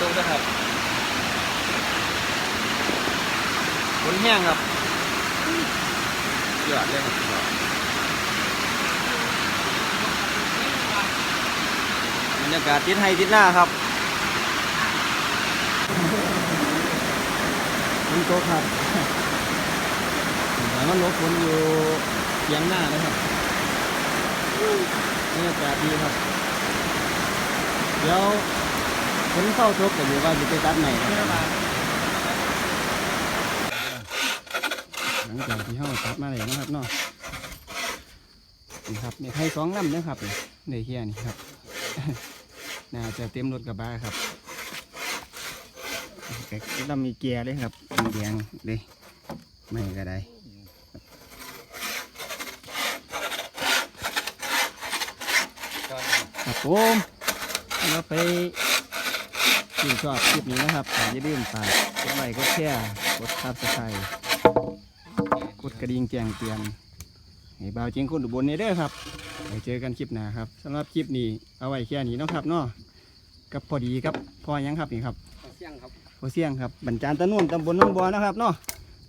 ตกนะครับฝนแห้งครับยอดเลยครับบรรยากาศทิศให้ทิศหน้าครับฝนตกครับแต่มันลบฝนอยู่เทียงหน้านะครับบรรยากาศดีครับ เดี๋ยว ฝนเข้าตกกันอยู่ว่าจะไปตัดใหม่ครับหลังจากที่เข้าตัดมาเลยนะครับเนาะนี่ครับนี่ไทยสองลำนะครับนี่ในเฮียนี่ครับน่าจะเต็มรถกระบะครับแต่ลำมีเกียร์เลยครับมีแดงเลยไม่ก็ได้ครับผมเราไป ชื่นชอบคลิปนี้นะครับอย่าลืมฝากกดไลค์กดแชร์กดซับสไครต์กดกระดิ่งแจ้งเตือนให้บ่าวเจียงคนอุบลเนี่ยเด้อครับไว้เจอกันคลิปหน้าครับสำหรับคลิปนี้เอาไว้แค่นี้เนาะครับเนาะกับพอดีครับพอหยังครับนี่ครับเสี่ยงครับพอเสี่ยงครับบรรจารตะนุ่นตำบลน้องบัวนะครับเนาะ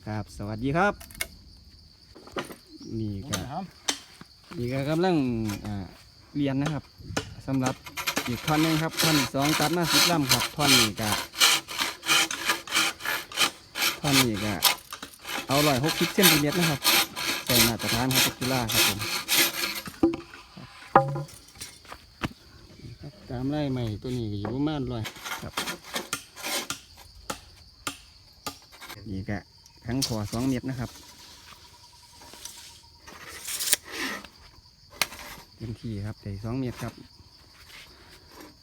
ครับ สวัสดีครับ นี่ก็นี่ก็กำลังอ่าเรียนนะครับสำหรับ อีกท่อนหนึงครับท่อนสองตัดมาสิบลำครับท่อนนี้ก็ท่อนนี้ก็เอาร้อยหกสิบเซนติเมตรนะครับใส่มาตรฐานครับจุฬาครับผมตามไล่ใหม่ตัวนี้อยู่ประมาณร้อยครับนี่ก็ทั้งขอสองเม็ดนะครับเต็มที่ครับใส่สองเม็ดครับ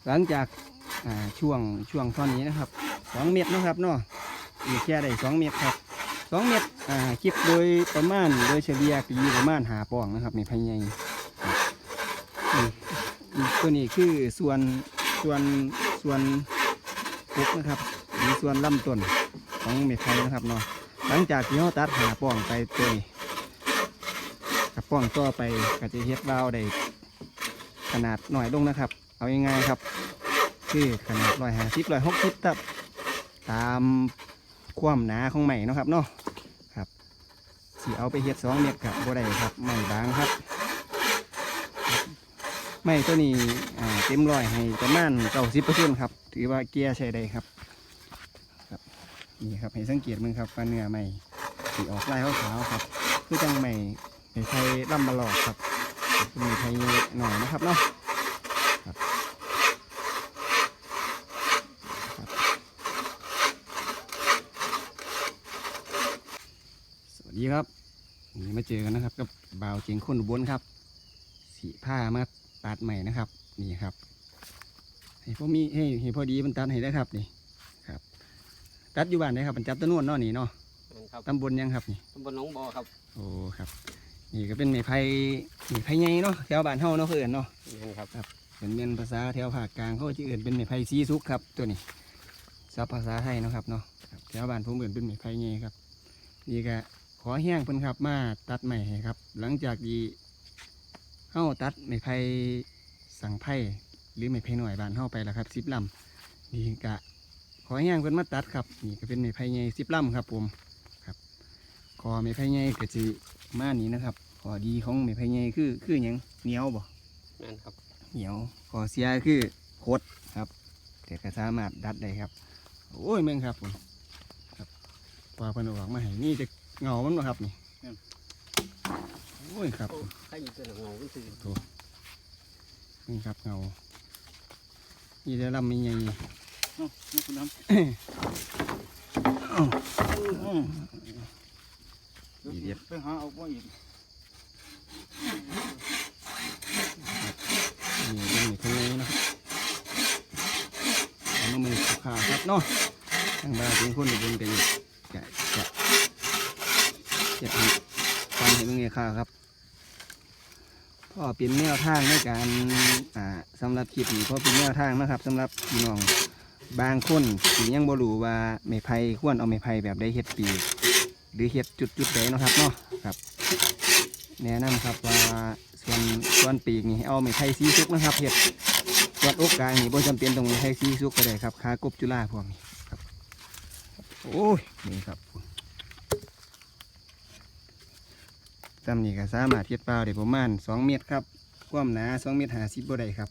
หลังจากช่วงช่วงตอนนี้นะครับสองเม็ดนะครับเนาะอีแค่ได้สองเม็ดครับสองเม็ดอ่าคิดโดยประมาณโดยเฉลี่ยก็อยู่ประมาณหาปองนะครับในภายในนี่ตัวนี้คือส่วนส่วนส่วนปุ๊กนะครับมีส่วนลำต้นของเม็ดไทยนะครับเนาะหลังจากที่เราตัดหาป้องไปตัวนี้กับป้องต่อไปก็จะเฮ็ดวาวได้ขนาดหน่อยลงนะครับ เอาง่ายๆครับ คือขนาดร้อยห้าสิบร้อยหกสิบครับตามความหนาของใหม่นะครับเนาะครับสีเอาไปเฮ็ดสองเม็ดครับบ่ได้ครับไม่บางครับไม่ตัวนี้เต็มร้อยให้ประมาณเก้าสิบเปอร์เซ็นต์ครับ ถือว่าเกียร์ใช้ได้ครับนี่ครับให้สังเกตมึงครับว่าเนื้อใหม่สีออกลายขาวๆครับคือจังใหม่ในไทยลำบลอดครับมีไทยหน่อยนะครับเนาะครับครับส วัสดีครับนี่มาเจอกันนะครับ กับบ่าวเจียงคนอุบลครับ สีผ้ามาตัดใหม่นะครับ นี่ครับให้พอมีให้ให้พอดีมันตัดให้ได้ครับนี่ตัดอยู่บ้านไหนครับมันจับตะนวนเนาะนี่เนาะครับตำบลยังครับนี่ตำบลหนองบ่อครับ โอ้ครับ นี่ก็เป็นไม้ไผ่ไม้ไผ่ใหญ่เนาะแถวบ้านเฮาเนาะคือเอิ้นเนาะนี่ครับเป็นเป็นภาษาแถวภาคกลางเขาจะเอื่นเป็นไม้ไผ่ซีซุกครับ ตัวนี้ซับภาษาไทยเนาะครับเนาะครับแถวบ้านผมเอื่นเป็นไม้ไผ่ใหญ่ครับนี่ก็ ขอแห้งเพิ่นครับ มาตัดใหม่ให้ครับ หลังจากที่เฮาตัดไม้ไผ่สังไผ่หรือไม้ไผ่หน่อยบ้านเฮาไปแล้วครับสิบลำนี่ก็ขอแห้งเพิ่นมาตัดครับ นี่ก็เป็นไม้ไผ่ใหญ่สิบลำครับผมครับคอไม้ไผ่ใหญ่ก็จะมานี้นะครับขอดีของไม้ไผ่ใหญ่คือคือหยังเหนียวบ่นั่นครับเหนียวขอเสียคือโคดครับแต่ก็สามารถดัดได้ครับ โอ้ยแม่งครับผมครับพอเพิ่นเอาออกมาให้นี่จะ เงามันบ่ครับนี่โอ้ยครับผมใครอยู่ตัวหนังเงาก็ตื่นนี่ครับเงานี่ได้ลำมีใหญ่นี่คุณน้ดีเด็ดำไปหาเอาบ่อีกนี่เป็นนี่คือนะครับเอามามือขาวๆครับเนาะทางบ้านเป็นคนอยู่บนกันจะจะ จะทำฟังให้มึงเนี่ยข้าวครับก็เป็นแนวทางในการอ่าสำหรับคลิปนี้ก็เป็นแนวทางนะครับสำหรับพี่น้องบางคนที่ยังบ่รู้ว่าไม้ไผ่ควรเอาไม้ไผ่แบบใดเฮ็ดปี หรือเฮ็ดจุดจุดใดเนาะครับเนาะครับ แนะนำครับว่าส่วนส่วนปีกนี่เอาไม้ไผ่สีสุกนะครับเฮ็ดส่วนอกกลางนี่บ่จำเป็นต้องไทยซีซุกก็ได้ครับขากบจุฬาพวกนี้ครับโอ้ยนี่ครับ จำนี่ก็สามารถเทียดเปล่าได้ประมาณ2เมตรครับ ความหนา2เมตร50บ่ได้ครับ